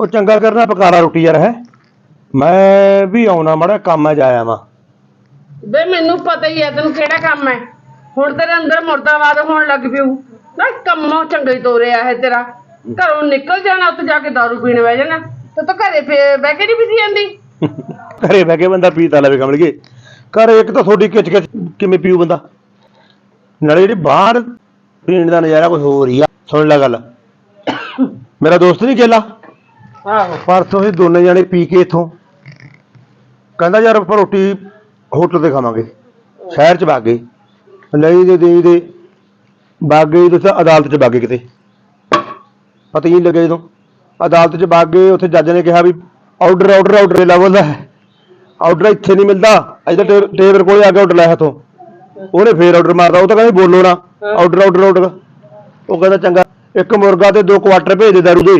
ਉਹ ਚੰਗਾ ਕਰਨਾ ਪਕਾਲਾ ਰੋਟੀ ਯਾਰ ਹੈ। ਮੈਂ ਵੀ ਆਉਣਾ ਮੜਾ ਕੰਮ ਆ ਜਾਇਆ ਵਾਂ ਬੇ ਮੈਨੂੰ ਪਤਾ ਹੀ ਹੈ ਤੈਨੂੰ ਕਿਹੜਾ ਕੰਮ ਹੈ। ਹੁਣ ਤੇਰੇ ਅੰਦਰ ਮੁਰਦਾਬਾਦ ਹੋਣ ਲੱਗ ਪਿਓ। ਨਾ ਕੰਮੋਂ ਚੰਗਾ ਹੀ ਤੋਰਿਆ ਹੈ ਤੇਰਾ। ਘਰੋਂ ਨਿਕਲ ਜਾਣਾ ਉੱਥੇ ਜਾ ਕੇ ਦਾਰੂ ਪੀਣ ਬਹਿ ਜਾਣਾ। ਤੇ ਤਾਂ ਘਰੇ ਫੇ- ਬਹਿ ਕੇ ਨਹੀਂ ਪੀਤੀ ਜਾਂਦੀ? ਘਰੇ ਬਹਿ ਕੇ ਬੰਦਾ ਪੀ ਤਾਂ ਲਵੇ ਕਮਲਗੇ ਘਰ ਇੱਕ ਤਾਂ ਤੁਹਾਡੀ ਕਿਚ ਕਿਚ ਕਿਵੇਂ ਪੀਊ ਬੰਦਾ? ਨਾਲੇ ਜਿਹੜੀ ਬਾਹਰ ਪੀਣ ਦਾ ਨਜ਼ਾਰਾ ਕੁਝ ਹੋਰ ਹੀ ਆ। ਸੁਣ ਲੈ ਗੱਲ। ਮੇਰਾ ਦੋਸਤ ਨਹੀਂ ਗੇਲਾ ਆਹੋ। ਪਰਸੋਂ ਅਸੀਂ ਦੋਨੇ ਜਾਣੇ ਪੀ ਕੇ ਇਥੋਂ। ਕਹਿੰਦਾ ਯਾਰ ਆਪਾਂ ਰੋਟੀ ਹੋਟਲ ਤੇ ਖਾਵਾਂਗੇ। ਸ਼ਹਿਰ ਚ ਵਗ ਗਏ। ਲਈ ਦੇ ਦੇ ਦੇ ਵਗ ਗਏ ਤੇ ਅਦਾਲਤ ਚ ਵਗ ਗਏ ਕਿਤੇ। ਪਤਾ ਹੀ ਨਹੀਂ ਲੱਗਿਆ ਜਦੋਂ। ਅਦਾਲਤ ਚ ਵਗ ਗਏ ਉੱਥੇ ਜੱਜ ਨੇ ਕਿਹਾ ਵੀ ਆਰਡਰ ਆਰਡਰ ਆਰਡਰ ਲੈਵਲ ਦਾ ਹੈ। ਆਰਡਰ ਇੱਥੇ ਨਹੀਂ ਮਿਲਦਾ। ਅਜੇ ਤਾਂ ਟੇਬਲ ਕੋਲੇ ਆ ਕੇ ਆਰਡਰ ਲਾਇਆ ਤੋਂ ਉਹਨੇ ਫੇਰ ਆਰਡਰ ਮਾਰਦਾ ਉਹ ਤਾਂ ਕਹਿੰਦਾ ਬੋਲੋ ਨਾ। ਆਰਡਰ ਆਰਡਰ ਆਰਡਰ ਉਹ ਕਹਿੰਦਾ ਚੰਗਾ। ਇੱਕ ਮੁਰਗਾ ਤੇ ਦੋ ਕੁਆਟਰ ਭੇਜ ਦੇ ਦਾਰੂ ਦੇ।